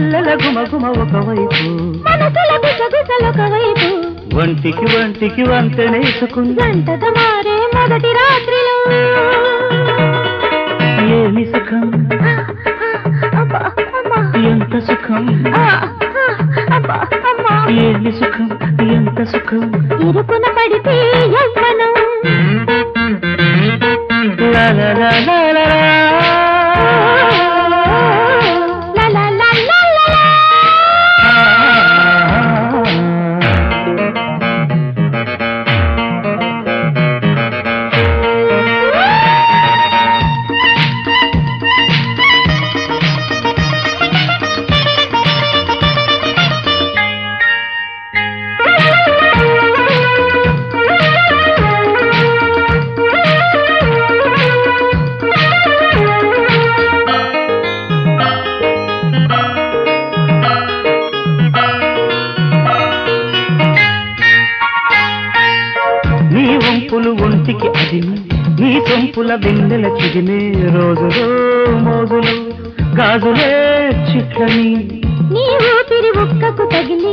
మల్లెల గుమగుమ ఒకవైపు. మనసుల గుసగుసలొక వైపు వంటికి వంటికి వంతెనేసుకుంది గంటత మారే మొదటి రాత్రిలో. ఏమి సుఖం. ఎంత సుఖం. ఏమి సుఖం? ఎంత సుఖం? ఇరుకున పడితే యవ్వనం లా లా లా. పూలు ఒంటికి అదిమి నీ సొంపుల వెన్నెల చిదిమే రోజులు మోజులు గాజులే చిట్లని. నీ ఊపిరి ఒక్కకు తగిలి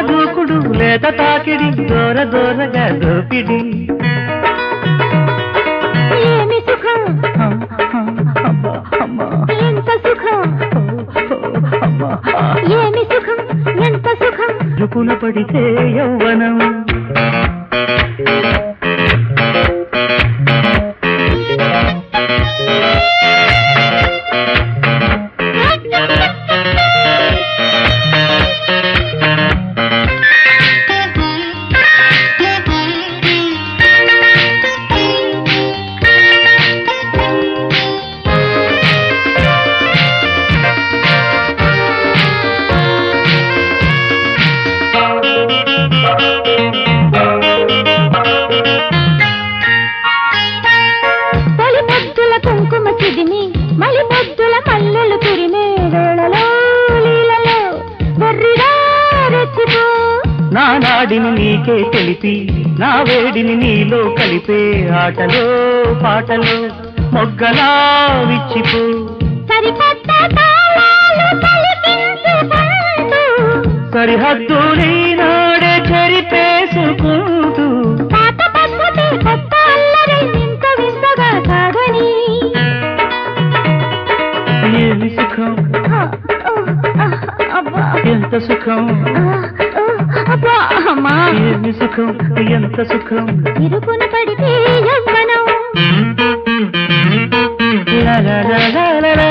దూకుడు లేత తాకిడి దూర దూరగా దోపిడి. ఏమి సుఖం? ఎంత సుఖం. ఏమి సుఖం? ఎంత సుఖం? రుకున పడితే యౌవనం నా నాడిని నీకే తెలిపి నా వేడిని నీలో కలిపే ఆటలో పాటలో మొగ్గలా విచ్చిపో. సరిహద్దు ఎంత సుఖం? ఏమి సుఖం? ఎంత సుఖం? ఇరుకున పడితే యవ్వనం లా లా లా లా లా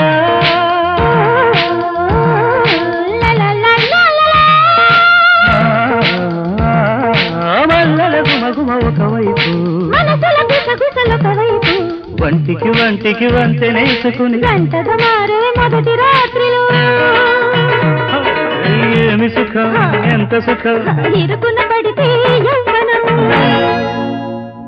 వంటికి వంటికి వంతెనేసుకుని గంటగా మారే మొదటి రాత్రిలో. సుఖం ఎంత సుఖం. ఇరుకున పడితే